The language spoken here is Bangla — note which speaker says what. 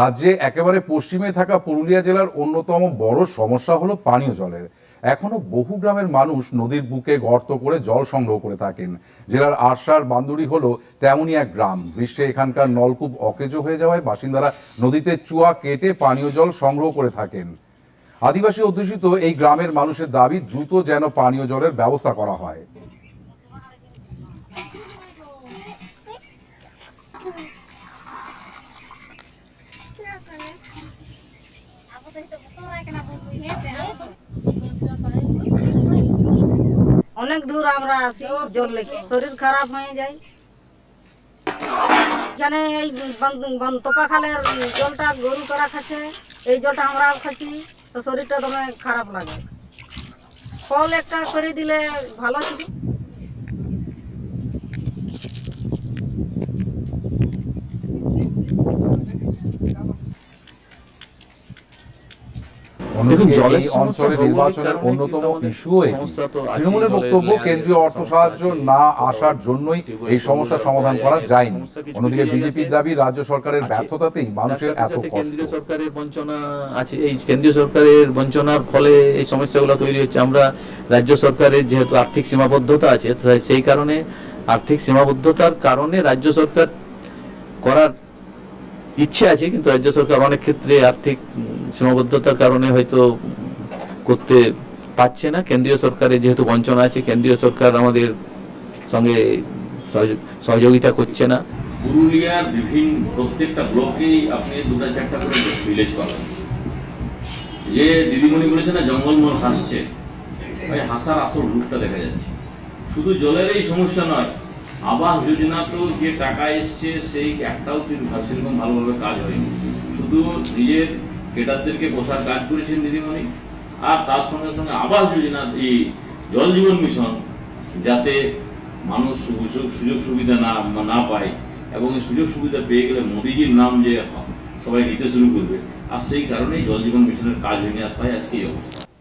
Speaker 1: রাজ্যে একেবারে পশ্চিমে থাকা পুরুলিয়া জেলার অন্যতম বড় সমস্যা হলো পানীয় জলের। এখনও বহু গ্রামের মানুষ নদীর বুকে গর্ত করে জল সংগ্রহ করে থাকেন। জেলার আরশার বান্দুরি হলো তেমনই এক গ্রাম। গ্রীষ্মে এখানকার নলকূপ অকেজো হয়ে যাওয়ায় বাসিন্দারা নদীতে চুয়া কেটে পানীয় জল সংগ্রহ করে থাকেন। আদিবাসী অধ্যুষিত এই গ্রামের মানুষের দাবি দ্রুত যেন পানীয় জলের ব্যবস্থা করা হয়।
Speaker 2: অনেক দূর আমরা আসি জল লেগে। শরীর খারাপ হয়ে যায়। এখানে এই তোপা খালের জলটা গরু করা খাচ্ছে, এই জলটা আমরাও খাচ্ছি, তো শরীরটা দমে খারাপ লাগে। ফল একটা করে দিলে ভালো ছিল
Speaker 3: দেখুন, জলের সমস্যা ভৌগোলিক
Speaker 1: নির্বাচনের অন্যতম এটি
Speaker 3: সমস্যা আছেই,
Speaker 1: তৃণমূলের বক্তব্য কেন্দ্রীয় অর্থ সাহায্য না আসার জন্যই এই সমস্যার সমাধান
Speaker 3: করা
Speaker 1: করা
Speaker 3: যায়,
Speaker 1: যায়নি। অন্যদিকে বিজেপির দাবি রাজ্য সরকারের ব্যর্থতাতেই মানুষের এত
Speaker 3: কেন্দ্রীয় সরকারের বঞ্চনা আছে। এই কেন্দ্রীয় সরকারের বঞ্চনার ফলে এই সমস্যাগুলো তৈরি হচ্ছে। আমরা রাজ্য সরকারের যেহেতু আর্থিক সীমাবদ্ধতা আছে তাই সেই কারণে আর্থিক সীমাবদ্ধতার কারণে রাজ্য সরকার করার ইচ্ছে আছে কিন্তু রাজ্য সরকার অনেক ক্ষেত্রে আর্থিক সীমাবদ্ধতার কারণে হয়তো করতে পারছে না। কেন্দ্রীয় সরকারের যেহেতু বঞ্চনা আছে, কেন্দ্রীয় সরকার আমাদের সঙ্গে সহযোগ- সহযোগিতা করছে না।
Speaker 4: পুরুলিয়ার বিভিন্ন, প্রত্যেকটা ব্লকেই আপনি দুটা চারটা করে ভিলেজ পাবেন। যে দিদিমণি বলেছে না জঙ্গলমল হাসছে। হাসার আসল রূপটা দেখা যাচ্ছে। শুধু জলের এই সমস্যা নয়, আবাস যোজনা তো যে টাকা এসছে, সেই একটাও কিন্তু সেরকম ভালোভাবে কাজ হয়নি। শুধু নিজের কেটারদেরকে বসার কাজ করেছেন দিদিমণি। আর তার সঙ্গে সঙ্গে আবাস যোজনা, এই জল জীবন মিশন, যাতে মানুষ সুযোগ সুবিধা না না পায় এবং এই সুযোগ সুবিধা পেয়ে গেলে মোদিজির নাম যে সবাই নিতে শুরু করবে। আর সেই কারণেই জল জীবন মিশনের কাজ হয়নি, আর তাই আজকে এই অবস্থা।